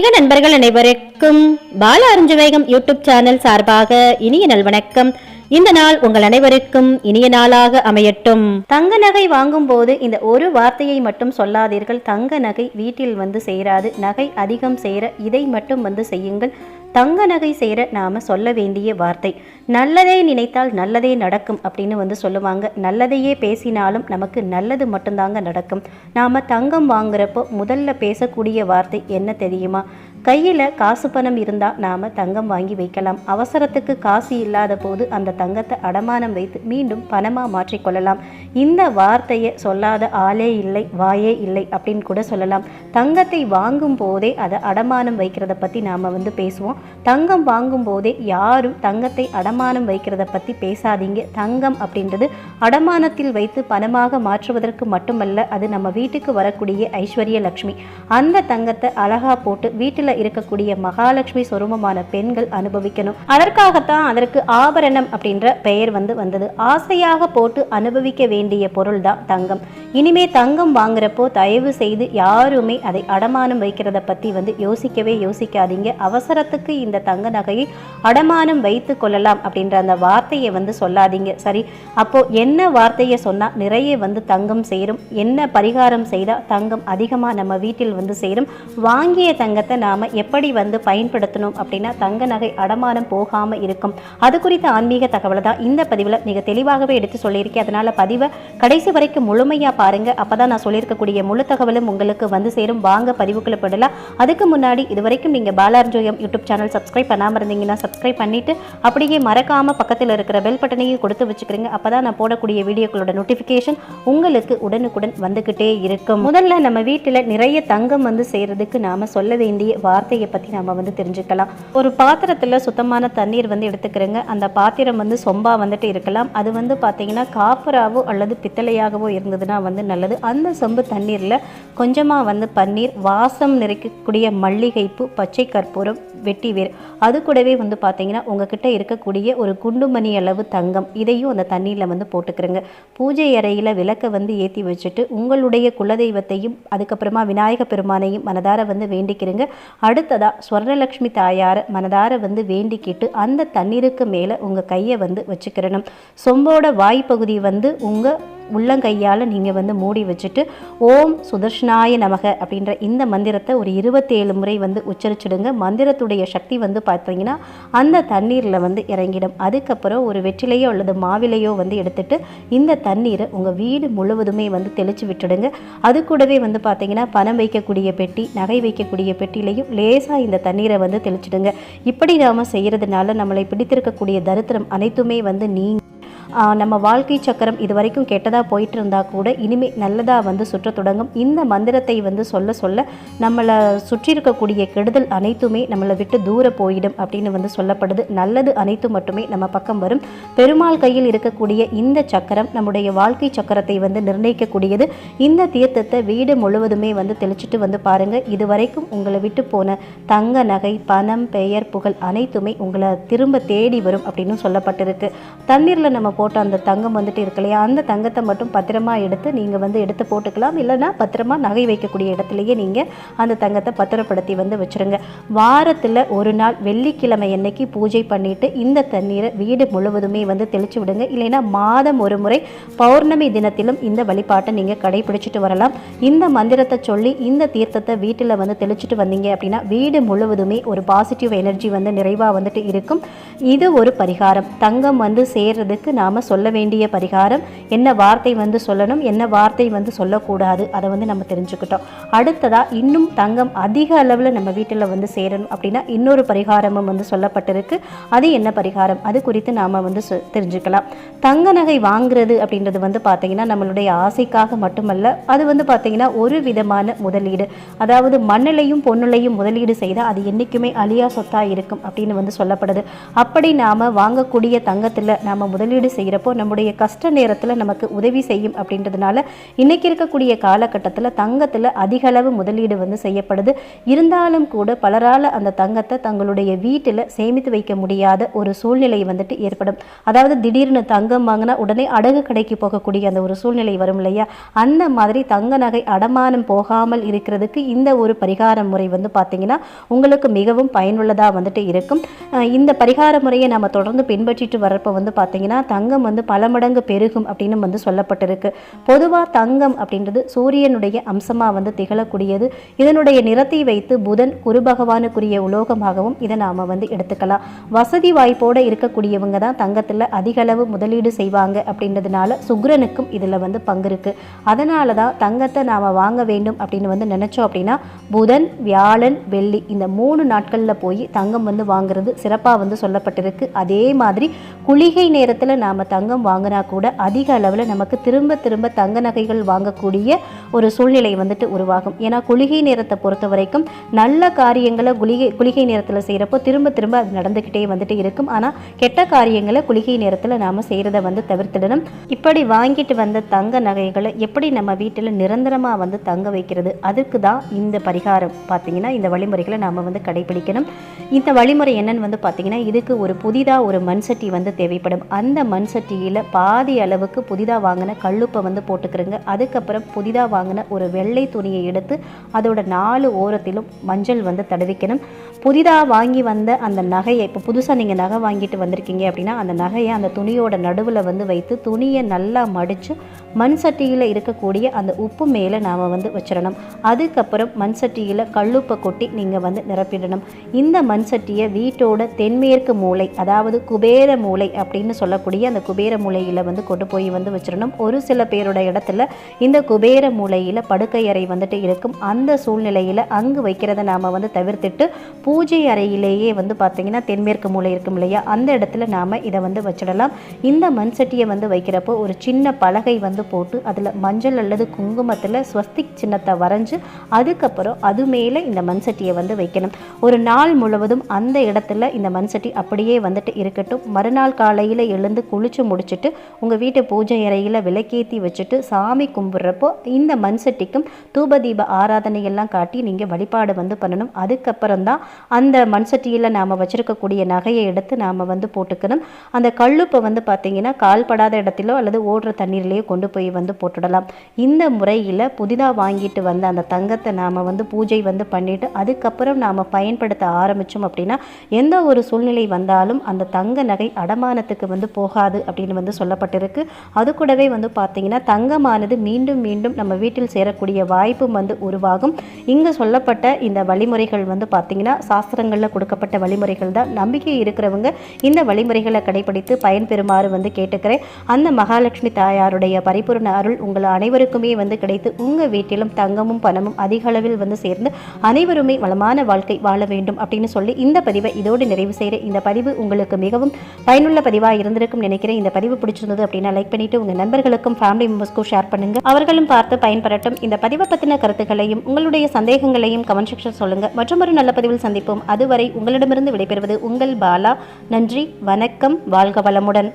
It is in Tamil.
ஆன்மீக நண்பர்கள் அனைவருக்கும் பால அருஞ்சவேகம் யூடியூப் சேனல் சார்பாக இனிய நல்வணக்கம் இந்த நாள் உங்கள் அனைவருக்கும் இனிய நாளாக அமையட்டும். தங்க நகை வாங்கும் போது இந்த ஒரு வார்த்தையை மட்டும் சொல்லாதீர்கள். தங்க நகை வீட்டில் வந்து சேராது. நகை அதிகம் சேர இதை மட்டும் வந்து செய்யுங்கள். தங்க நகை சேர நாம சொல்ல வேண்டிய வார்த்தை. நல்லதே நினைத்தால் நல்லதே நடக்கும் அப்படின்னு வந்து சொல்லுவாங்க. நல்லதையே பேசினாலும் நமக்கு நல்லது மட்டும்தாங்க நடக்கும். நாம் தங்கம் வாங்குறப்போ முதல்ல பேசக்கூடிய வார்த்தை என்ன தெரியுமா? கையில் காசு பணம் இருந்தால் நாம் தங்கம் வாங்கி வைக்கலாம். அவசரத்துக்கு காசு இல்லாத போது அந்த தங்கத்தை அடமானம் வைத்து மீண்டும் பணமாக மாற்றிக்கொள்ளலாம் இந்த வார்த்தையை சொல்லாத ஆளே இல்லை வாயே இல்லை அப்படின்னு கூட சொல்லலாம். தங்கத்தை வாங்கும் போதே அதை அடமானம் வைக்கிறத பற்றி நாம் வந்து பேசுவோம். தங்கம் வாங்கும் போதே யாரும் தங்கத்தை அடமானம் வைக்கிறத பற்றி பேசாதீங்க. தங்கம் அப்படின்றது அடமானத்தில் வைத்து பணமாக மாற்றுவதற்கு மட்டுமல்ல அது நம்ம வீட்டுக்கு வரக்கூடிய ஐஸ்வர்ய லக்ஷ்மி அந்த தங்கத்தை அழகா போட்டு வீட்டில் இருக்கக்கூடிய மகாலட்சுமி சொருபமான பெண்கள் அனுபவிக்கணும். அதற்காகத்தான் அதற்கு ஆபரணம் அப்படின்ற பெயர் வந்து வந்தது. ஆசையாக போட்டு அனுபவிக்க வேண்டிய பொருள் தான் தங்கம். இனிமே தங்கம் வாங்குறப்போ தயவு செய்து யாருமே அதை அடமானம் வைக்கிறத பத்தி வந்து யோசிக்கவே யோசிக்காதீங்க. அவசரத்துக்கு இந்த தங்க நகையை அடமானம் வைத்து கொள்ளலாம் அப்படின்ற அந்த வார்த்தையை வந்து சொல்லாதீங்க. சரி அப்போ என்ன வார்த்தையை சொன்னா நிறைய வந்து தங்கம் சேரும். என்ன பரிகாரம் செய்தா தங்கம் அதிகமாக நம்ம வீட்டில் வந்து சேரும். வாங்கிய தங்கத்தை நாம எப்படி வந்து பயன்படுத்தணும் அப்படின்னா தங்க நகை அடமானம் போகாம இருக்கும். அது குறித்த ஆன்மீக தகவலை தான் இந்த பதிவில் மிக தெளிவாகவே எடுத்து சொல்லியிருக்கேன் அதனால பதிவை கடைசி வரைக்கும் முழுமையா பாருங்க. அப்பதான் நான் சொல்லியிருக்கக்கூடிய முழு தகவலும் உங்களுக்கு வந்து சேரும். வாங்க பதிவுக்குள்ள போடலாம் அதுக்கு முன்னாடி இது வரைக்கும் நீங்கள் பாலார்ஜோயம் யூடியூப் சேனல் சப்ஸ்கிரைப் பண்ணாமல் இருந்தீங்கன்னா சப்ஸ்கிரைப் பண்ணிட்டு அப்படியே மறக்காம பக்கத்தில் இருக்கிற பெல் பட்டனையும் கொடுத்து வச்சுக்கிறீங்க. அப்பதான் நான் போடக்கூடிய வீடியோக்களோட நோட்டிஃபிகேஷன் உங்களுக்கு உடனுக்குடன் வந்துக்கிட்டே இருக்கும். முதல்ல நம்ம வீட்டில் நிறைய தங்கம் வந்து செய்கிறதுக்கு நாம சொல்ல வேண்டிய வார்த்தையை பற்றி நாம் வந்து தெரிஞ்சுக்கலாம். ஒரு பாத்திரத்தில் சுத்தமான தண்ணீர் வந்து எடுத்துக்கிறேங்க. அந்த பாத்திரம் வந்து சொம்பா வந்துட்டு இருக்கலாம். அது வந்து பார்த்தீங்கன்னா காப்பராவோ அல்லது பித்தளையாகவோ இருந்ததுன்னா வந்து நல்லது. அந்த சொம்பு தண்ணீர்ல கொஞ்சமா வந்து பன்னீர் வாசம் நிறைக்கக்கூடிய மல்லிகைப்பூ பச்சை கற்பூரம் வெட்டி வேர். அது கூடவே வந்து பார்த்தீங்கன்னா உங்ககிட்ட இருக்கக்கூடிய ஒரு குண்டுமணி அளவு தங்கம் இதையும் அந்த தண்ணியில் வந்து போட்டுக்கிறங்க. பூஜை அறையில் விளக்கை வந்து ஏற்றி வச்சுட்டு உங்களுடைய குலதெய்வத்தையும் அதுக்கப்புறமா விநாயக பெருமானையும் மனதார வந்து வேண்டிக்கிறங்க. அடுத்ததாக ஸ்வர்ணலக்ஷ்மி தாயாரை மனதார வந்து வேண்டிக்கிட்டு அந்த தண்ணீருக்கு மேலே உங்கள் கையை வந்து வச்சுக்கிறணும். சொம்போட வாய்ப்பகுதி வந்து உங்கள் உள்ளங்கையால் நீங்கள் வந்து மூடி வச்சுட்டு ஓம் சுதர்ஷனாய நமக அப்படின்ற இந்த மந்திரத்தை ஒரு இருபத்தேழு முறை வந்து உச்சரிச்சிடுங்க. மந்திரத்துடைய சக்தி வந்து பார்த்தீங்கன்னா அந்த தண்ணீரில் வந்து இறங்கிடும். அதுக்கப்புறம் ஒரு வெற்றிலையோ அல்லது மாவிலையோ வந்து எடுத்துட்டு இந்த தண்ணீரை உங்கள் வீடு முழுவதுமே வந்து தெளித்து விட்டுடுங்க. அது கூடவே வந்து பார்த்தீங்கன்னா பணம் வைக்கக்கூடிய பெட்டி நகை வைக்கக்கூடிய பெட்டிலையும் லேசாக இந்த தண்ணீரை வந்து தெளிச்சிடுங்க. இப்படி நாம் செய்கிறதுனால நம்மளை பிடித்திருக்கக்கூடிய தரித்திரம் அனைத்துமே வந்து நீ நம்ம வாழ்க்கை சக்கரம் இது வரைக்கும் கெட்டதாக போயிட்டு இருந்தால் கூட இனிமேல் நல்லதாக வந்து சுற்ற தொடங்கும். இந்த மந்திரத்தை வந்து சொல்ல சொல்ல நம்மளை சுற்றி இருக்கக்கூடிய கெடுதல் அனைத்துமே நம்மளை விட்டு தூர போயிடும் அப்படின்னு வந்து சொல்லப்படுது. நல்லது அனைத்து மட்டுமே நம்ம பக்கம் வரும். பெருமாள் கையில் இருக்கக்கூடிய இந்த சக்கரம் நம்முடைய வாழ்க்கை சக்கரத்தை வந்து நிர்ணயிக்கக்கூடியது. இந்த தீர்த்தத்தை வீடு முழுவதுமே வந்து தெளிச்சிட்டு வந்து பாருங்கள் இது வரைக்கும் உங்களை விட்டு போன தங்க நகை பணம் பெயர் புகழ் அனைத்துமே உங்களை திரும்ப தேடி வரும் அப்படின்னு சொல்லப்பட்டிருக்கு. தண்ணீரில் நம்ம போட்ட அந்த தங்கம் வந்துட்டு இருக்கு இல்லையா அந்த தங்கத்தை மட்டும் பத்திரமா எடுத்து நீங்கள் வந்து எடுத்து போட்டுக்கலாம். இல்லைன்னா பத்திரமா நகை வைக்கக்கூடிய இடத்துலையே நீங்கள் அந்த தங்கத்தை பத்திரப்படுத்தி வந்து வச்சுருங்க. வாரத்தில் ஒரு நாள் வெள்ளிக்கிழமை அன்னைக்கு பூஜை பண்ணிட்டு இந்த தண்ணீரை வீடு முழுவதுமே வந்து தெளிச்சு விடுங்க. இல்லைன்னா மாதம் ஒரு முறை பௌர்ணமி தினத்திலும் இந்த வழிபாட்டை நீங்கள் கடைபிடிச்சிட்டு வரலாம். இந்த மந்திரத்தை சொல்லி இந்த தீர்த்தத்தை வீட்டில் வந்து தெளிச்சிட்டு வந்தீங்க அப்படின்னா வீடு முழுவதுமே ஒரு பாசிட்டிவ் எனர்ஜி வந்து நிறைவாக வந்துட்டு இருக்கும். இது ஒரு பரிகாரம். தங்கம் வந்து சேர்றதுக்கு நாம் சொல்ல வேண்டிய பரிகாரம் என்ன வார்த்தை வந்து சொல்லணும் என்ன வார்த்தை வந்து சொல்லக்கூடாது அதை வந்து நம்ம தெரிஞ்சுக்கிட்டோம். அடுத்ததா இன்னும் தங்கம் அதிக அளவில் நம்ம வீட்டில் வந்து சேரணும் அப்படின்னா இன்னொரு பரிகாரமும் வந்து சொல்லப்பட்டிருக்கு. அது என்ன பரிகாரம்? அது குறித்து நாம் வந்து தெரிஞ்சுக்கலாம். தங்க நகை வாங்குறது அப்படின்றது வந்து பார்த்தீங்கன்னா நம்மளுடைய ஆசைக்காக மட்டுமல்ல அது வந்து பார்த்தீங்கன்னா ஒரு விதமான முதலீடு. அதாவது மண்ணிலையும் பொண்ணுலையும் முதலீடு செய்தால் அது என்றைக்குமே அழியா சொத்தாக இருக்கும் அப்படின்னு வந்து சொல்லப்படுது. அப்படி நாம் வாங்கக்கூடிய தங்கத்தில் நாம் முதலீடு செய்கிறப்போ நம்முடைய கஷ்ட நேரத்தில் நமக்கு உதவி செய்யும் அப்படின்றதுனால இன்னைக்கு இருக்கக்கூடிய காலகட்டத்தில் தங்கத்தில் அதிக அளவு முதலீடு வந்து செய்யப்படுது. இருந்தாலும் கூட பலரால் அந்த தங்கத்தை தங்களுடைய வீட்டில் சேமித்து வைக்க முடியாத ஒரு சூழ்நிலை வந்துட்டு ஏற்படும். அதாவது திடீர்னு தங்கம் வாங்கினா உடனே அடகு கடைக்கு போகக்கூடிய அந்த ஒரு சூழ்நிலை வரும் இல்லையா? அந்த மாதிரி தங்க நகை அடமானம் போகாமல் இருக்கிறதுக்கு இந்த ஒரு பரிகார முறை வந்து பார்த்தீங்கன்னா உங்களுக்கு மிகவும் பயனுள்ளதாக வந்துட்டு இருக்கும். இந்த பரிகார முறையை நம்ம தொடர்ந்து பின்பற்றிட்டு வரப்போ வந்து பார்த்தீங்கன்னா தங்கம் வந்து பல மடங்கு பெருகும் அப்படின்னு வந்து சொல்லப்பட்டிருக்கு. பொதுவாக தங்கம் அப்படின்றது சூரியனுடைய அம்சமாக வந்து திகழக்கூடியது. இதனுடைய நிறத்தை வைத்து புதன் குரு பகவானுக்குரிய உலோகமாகவும் இதை நாம் வந்து எடுத்துக்கலாம். வசதி வாய்ப்போடு இருக்கக்கூடியவங்க தான் தங்கத்தில் அதிகளவு முதலீடு செய்வாங்க அப்படின்றதுனால சுக்ரனுக்கும் இதில் வந்து பங்கு இருக்குது அதனால தான் தங்கத்தை நாம் வாங்க வேண்டும் அப்படின்னு வந்து நினச்சோம் அப்படின்னா புதன் வியாழன் வெள்ளி இந்த மூணு நாட்களில் போய் தங்கம் வந்து வாங்குறது சிறப்பாக வந்து சொல்லப்பட்டிருக்கு. அதே மாதிரி குளிகை நேரத்தில் நாம் தங்கம் வாங்கினா கூட அதிக அளவில் நமக்கு திரும்ப திரும்ப தங்க நகைகள் வாங்கக்கூடிய ஒரு சூழ்நிலை வந்துட்டு உருவாகும். ஏன்னா குளிகை நேரத்தை பொறுத்த வரைக்கும் நல்ல காரியங்களை குளிகை குளிகை நேரத்தில் செய்கிறப்போ திரும்ப திரும்ப அது நடந்துக்கிட்டே வந்துட்டு இருக்கும். ஆனால் கெட்ட காரியங்களை குளிகை நேரத்தில் நாம் செய்கிறத வந்து தவிர்த்திடணும். இப்படி வாங்கிட்டு வந்த தங்க நகைகளை எப்படி நம்ம வீட்டில் நிரந்தரமாக வந்து தங்க வைக்கிறது? அதுக்கு தான் இந்த பரிகாரம். பார்த்தீங்கன்னா இந்த வழிமுறைகளை நாம் வந்து கடைபிடிக்கணும். இந்த வழிமுறை என்னன்னு வந்து பார்த்தீங்கன்னா இதுக்கு ஒரு புதிதாக ஒரு மண் சட்டி வந்து தேவைப்படும். அந்த மண் சட்டியில் பாதி அளவுக்கு புதிதாக வாங்கின கல்லுப்பை வந்து போட்டுக்கிறேங்க. அதுக்கப்புறம் புதிதாக வாங்கின ஒரு வெள்ளை துணியை எடுத்து அதோட நாலு ஓரத்திலும் மஞ்சள் வந்து தடவிக்கணும். புதிதாக வாங்கி வந்த அந்த நகையை இப்போ புதுசாக நீங்கள் நகை வாங்கிட்டு வந்திருக்கீங்க அப்படின்னா அந்த நகையை அந்த துணியோட நடுவில் வந்து வைத்து துணியை நல்லா மடித்து மண் சட்டியில் இருக்கக்கூடிய அந்த உப்பு மேலே நாம் வந்து வச்சிடணும். அதுக்கப்புறம் மண் சட்டியில் கல்லுப்பை கொட்டி நீங்கள் வந்து நிரப்பிடணும். இந்த மண் சட்டியை வீட்டோட தென்மேற்கு மூலை அதாவது குபேர மூலை அப்படின்னு சொல்லக்கூடிய அந்த குபேர மூலையில் வந்து கொண்டு போய் வந்து வச்சிடணும். ஒரு சில பேரோட இடத்துல இந்த குபேர மூலையில் படுக்கை அறை வந்துட்டு இருக்கும். அந்த சூழ்நிலையில் அங்கு வைக்கிறத நாம் வந்து தவிர்த்துட்டு பூஜை அறையிலேயே வந்து பார்த்திங்கன்னா தென்மேற்கு மூலை இருக்கும் இல்லையா? அந்த இடத்துல நாம் இதை வந்து வச்சிடலாம். இந்த மண் சட்டியை வந்து வைக்கிறப்போ ஒரு சின்ன பலகை வந்து போட்டு அதில் மஞ்சள் அல்லது குங்குமத்தில் ஸ்வஸ்திக் சின்னத்தை வரைஞ்சி அதுக்கப்புறம் அது மேலே இந்த மண் சட்டியை வந்து வைக்கணும். ஒரு நாள் முழுவதும் அந்த இடத்துல இந்த மண் சட்டி அப்படியே வந்துட்டு இருக்கட்டும். மறுநாள் காலையில் எழுந்து குளிச்சு முடிச்சுட்டு உங்கள் வீட்டு பூஜை அறையில் விளக்கேற்றி வச்சுட்டு சாமி கும்பிட்றப்போ இந்த மண் சட்டிக்கும் தூபதீப ஆராதனையெல்லாம் காட்டி நீங்கள் வழிபாடு வந்து பண்ணணும். அதுக்கப்புறம் தான் அந்த மண் சட்டியில் நாம் வச்சுருக்கக்கூடிய நகையை எடுத்து நாம் வந்து போட்டுக்கணும். அந்த கல்லுப்பை வந்து பார்த்தீங்கன்னா கால்படாத இடத்திலோ அல்லது ஓடுற தண்ணீர்லேயோ கொண்டு போய் வந்து போட்டுடலாம். இந்த முறையில் புதிதாக வாங்கிட்டு வந்த அந்த தங்கத்தை நாம் வந்து பூஜை வந்து பண்ணிவிட்டு அதுக்கப்புறம் நாம் பயன்படுத்த ஆரம்பித்தோம் அப்படின்னா எந்த ஒரு சூழ்நிலை வந்தாலும் அந்த தங்க நகை அடமானத்துக்கு வந்து போகாது அப்படின்னு வந்து சொல்லப்பட்டிருக்கு. அது கூடவே வந்து பார்த்தீங்கன்னா தங்கமானது மீண்டும் மீண்டும் நம்ம வீட்டில் சேரக்கூடிய வாய்ப்பும் வந்து உருவாகும். இங்கே சொல்லப்பட்ட இந்த வழிமுறைகள் வந்து பார்த்திங்கன்னா சாஸ்திரங்களில் கொடுக்கப்பட்ட வழிமுறைகள் தான். நம்பிக்கை இருக்கிறவங்க இந்த வழிமுறைகளை கடைபிடித்து பயன்பெறுமாறு வந்து கேட்டுக்கிறேன். அந்த மகாலட்சுமி தாயாருடைய பரிபூரண அருள் உங்கள் அனைவருக்குமே வந்து கிடைத்து உங்கள் வீட்டிலும் தங்கமும் பணமும் அதிக அளவில் வந்து சேர்ந்து அனைவருமே வளமான வாழ்க்கை வாழ வேண்டும் அப்படின்னு சொல்லி இந்த பதிவை இதோடு நிறைவு செய்கிற இந்த பதிவு உங்களுக்கு மிகவும் பயனுள்ள பதிவாக இருந்திருக்கும் நினைக்கிறேன். இந்த பதிவு பிடிச்சிருந்தது அப்படின்னா லைக் பண்ணிட்டு உங்கள் நண்பர்களுக்கும் ஃபேமிலி மெம்பர்ஸ்க்கும் ஷேர் பண்ணுங்க. அவர்களும் பார்த்து பயன்பெறட்டும். இந்த பதிவை பற்றின கருத்துக்களையும் உங்களுடைய சந்தேகங்களையும் கமெண்ட் செக்ஷன் சொல்லுங்க. மற்றும் ஒரு நல்ல பதிவில் சந்திப்போம். அதுவரை உங்களிடமிருந்து விடைபெறுவது உங்கள் பாலா. நன்றி வணக்கம் வாழ்க வளமுடன்.